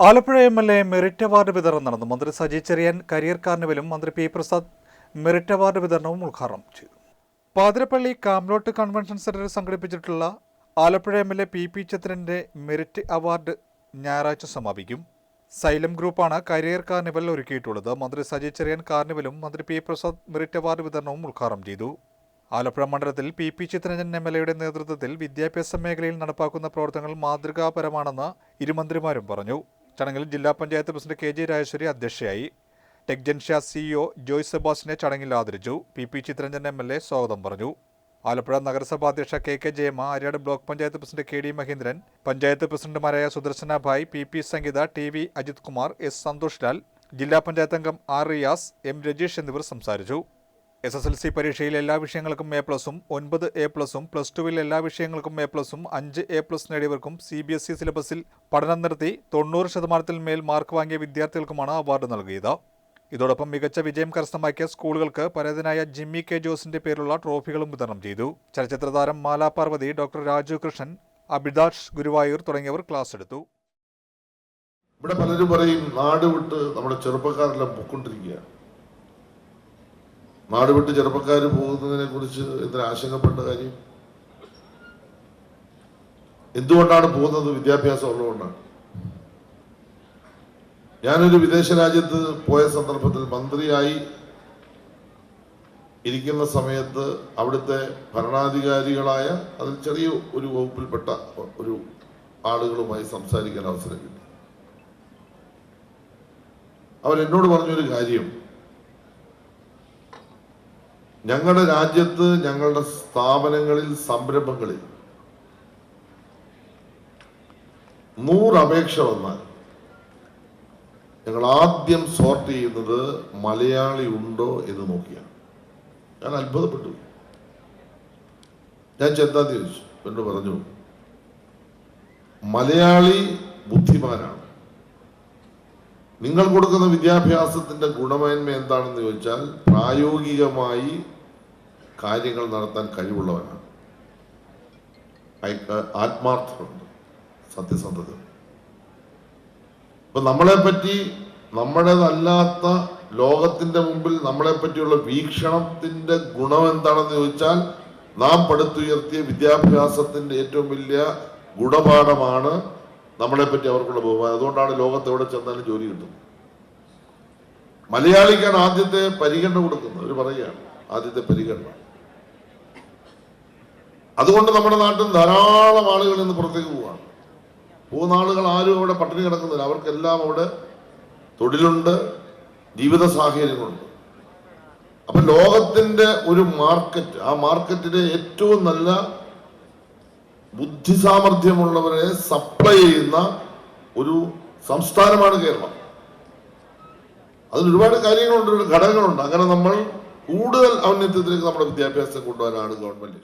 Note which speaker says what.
Speaker 1: Alappuzha M L A merit award വിതരണം നടന്നു. മന്ത്രി സജി ചെറിയാൻ കരിയർ കാർണിവലും മന്ത്രി പി പ്രസാദ് മെറിറ്റ് അവാർഡ് വിതരണവും ഉദ്ഘാടനം ചെയ്തു. പാതിരപ്പള്ളി കാംലോട്ട് കൺവെൻഷൻ സെന്ററിൽ സംഘടിപ്പിച്ചിട്ടുള്ള Alappuzha M L A P P ചിത്രന്റെ merit award ഞായറാഴ്ച സമാപിക്കും. സൈലം ഗ്രൂപ്പാണ് കരിയർ കാർണിവൽ ഒരുക്കിയിട്ടുള്ളത്. മന്ത്രി സജി ചെറിയാൻ കാർണിവലും മന്ത്രി പി പ്രസാദ് മെറിറ്റ് അവാർഡ് വിതരണവും ഉദ്ഘാടനം ചെയ്തു. ആലപ്പുഴ മണ്ഡലത്തിൽ P P Chitharanjan M L എയുടെ നേതൃത്വത്തിൽ വിദ്യാഭ്യാസ മേഖലയിൽ നടപ്പാക്കുന്ന പ്രവർത്തനങ്ങൾ മാതൃകാപരമാണെന്ന് ഇരുമന്ത്രിമാരും പറഞ്ഞു. ചടങ്ങിൽ ജില്ലാ panchayat president K J Rajeshwari അധ്യക്ഷയായി. ടെക്ജൻഷ്യ സിഇഒ ജോയ്സ് സെബാസ്റ്റിനെ ചടങ്ങിൽ ആദരിച്ചു. P P Chitharanjan M L A സ്വാഗതം പറഞ്ഞു. ആലപ്പുഴ നഗരസഭാ അധ്യക്ഷ K K Jayama Aryad block panchayat president K D Mahendran panchayat പ്രസിഡന്റുമാരായ Sudarshana Bhai P P Sangeetha T V Ajith Kumar S Santhosh Lal ജില്ലാ പഞ്ചായത്ത് അംഗം ആർ റിയാസ് എം രജീഷ് എന്നിവർ സംസാരിച്ചു. S S L C പരീക്ഷയിൽ എല്ലാ വിഷയങ്ങൾക്കും എ പ്ലസും ഒൻപത് എ പ്ലസും പ്ലസ് ടുവിൽ എല്ലാ വിഷയങ്ങൾക്കും എ പ്ലസും അഞ്ച് എ പ്ലസ് നേടിയവർക്കും സി ബി എസ് ഇ സിലബസിൽ പഠനം നടത്തി തൊണ്ണൂറ് ശതമാനത്തിൽ മേൽ മാർക്ക് വാങ്ങിയ വിദ്യാർത്ഥികൾക്കുമാണ് അവാർഡ് നൽകിയത്. ഇതോടൊപ്പം മികച്ച വിജയം കരസ്ഥമാക്കിയ സ്കൂളുകൾക്ക് പരേതനായ ജിമ്മി കെ ജോസിന്റെ പേരുള്ള ട്രോഫികളും വിതരണം ചെയ്തു. ചലച്ചിത്ര താരം മാലാ പാർവതി ഡോക്ടർ രാജു കൃഷ്ണൻ അഭിലാഷ് ഗുരുവായൂർ തുടങ്ങിയവർ ക്ലാസ് എടുത്തു.
Speaker 2: ഇവിടെ പലരും പറയും നാട് വിട്ട് നമ്മുടെ ചെറുപ്പക്കാരെല്ലാം പൊക്കൊണ്ടിരിക്കുകയാണ് നാട് വിട്ട് ചെറുപ്പക്കാർ പോകുന്നതിനെ കുറിച്ച് എന്തിന് ആശങ്കപ്പെട്ട കാര്യം? എന്തുകൊണ്ടാണ് പോകുന്നത് വിദ്യാഭ്യാസം ഉള്ളതുകൊണ്ടാണ്? ഞാനൊരു വിദേശ രാജ്യത്ത് പോയ സന്ദർഭത്തിൽ മന്ത്രിയായി ഇരിക്കുന്ന സമയത്ത് അവിടുത്തെ ഭരണാധികാരികളായ അതിൽ ചെറിയ ഒരു വകുപ്പിൽപ്പെട്ട ഒരു ആളുകളുമായി സംസാരിക്കാൻ അവസരം കിട്ടി. അവരെന്നോട് പറഞ്ഞൊരു കാര്യം ഞങ്ങളുടെ രാജ്യത്ത് ഞങ്ങളുടെ സ്ഥാപനങ്ങളിൽ സംരംഭങ്ങളിൽ നൂറ് അപേക്ഷ വന്നാൽ ഞങ്ങൾ ആദ്യം സോർട്ട് ചെയ്യുന്നത് മലയാളി ഉണ്ടോ എന്ന് നോക്കിയാണ്. ഞാൻ അത്ഭുതപ്പെട്ടു. ഞാൻ ചെന്താ ചോദിച്ചു. എന്നോട് പറഞ്ഞു മലയാളി ബുദ്ധിമാനാണ്. നിങ്ങൾ കൊടുക്കുന്ന വിദ്യാഭ്യാസത്തിന്റെ ഗുണമേന്മ എന്താണെന്ന് ചോദിച്ചാൽ പ്രായോഗികമായി കാര്യങ്ങൾ നടത്താൻ കഴിവുള്ളവനാണ്. ആത്മാർത്ഥമുണ്ട് സത്യസന്ധത. ഇപ്പൊ നമ്മളെപ്പറ്റി നമ്മുടേതല്ലാത്ത ലോകത്തിന്റെ മുമ്പിൽ നമ്മളെ പറ്റിയുള്ള വീക്ഷണത്തിന്റെ ഗുണം എന്താണെന്ന് ചോദിച്ചാൽ നാം പടുത്തുയർത്തിയ വിദ്യാഭ്യാസത്തിന്റെ ഏറ്റവും വലിയ ഗുണപാഠമാണ് നമ്മളെ പറ്റി അവർക്കുള്ള ബഹുമാനം. അതുകൊണ്ടാണ് ലോകത്ത് എവിടെ ചെന്നാലും ജോലി കിട്ടുന്നത് മലയാളിക്കാണ് ആദ്യത്തെ പരിഗണന കൊടുക്കുന്നത്. അവർ പറയുകയാണ് ആദ്യത്തെ പരിഗണന. അതുകൊണ്ട് നമ്മുടെ നാട്ടിൽ ധാരാളം ആളുകൾ ഇന്ന് പുറത്തേക്ക് പോവാണ് പോകുന്ന ആളുകൾ ആരും അവിടെ പട്ടിണി കിടക്കുന്നില്ല. അവർക്കെല്ലാം അവിടെ തൊഴിലുണ്ട് ജീവിത സാഹചര്യങ്ങളുണ്ട്. അപ്പൊ ലോകത്തിന്റെ ഒരു മാർക്കറ്റ് ആ മാർക്കറ്റിലെ ഏറ്റവും നല്ല ബുദ്ധിസാമർഥ്യമുള്ളവരെ സപ്ലൈ ചെയ്യുന്ന ഒരു സംസ്ഥാനമാണ് കേരളം. അതിൽ ഒരുപാട് കാര്യങ്ങളുണ്ട് ഘടകങ്ങളുണ്ട്. അങ്ങനെ നമ്മൾ കൂടുതൽ ഔന്നത്യത്തിലേക്ക് നമ്മുടെ വിദ്യാഭ്യാസം കൊണ്ടുവരാനാണ് ഗവൺമെന്റ്.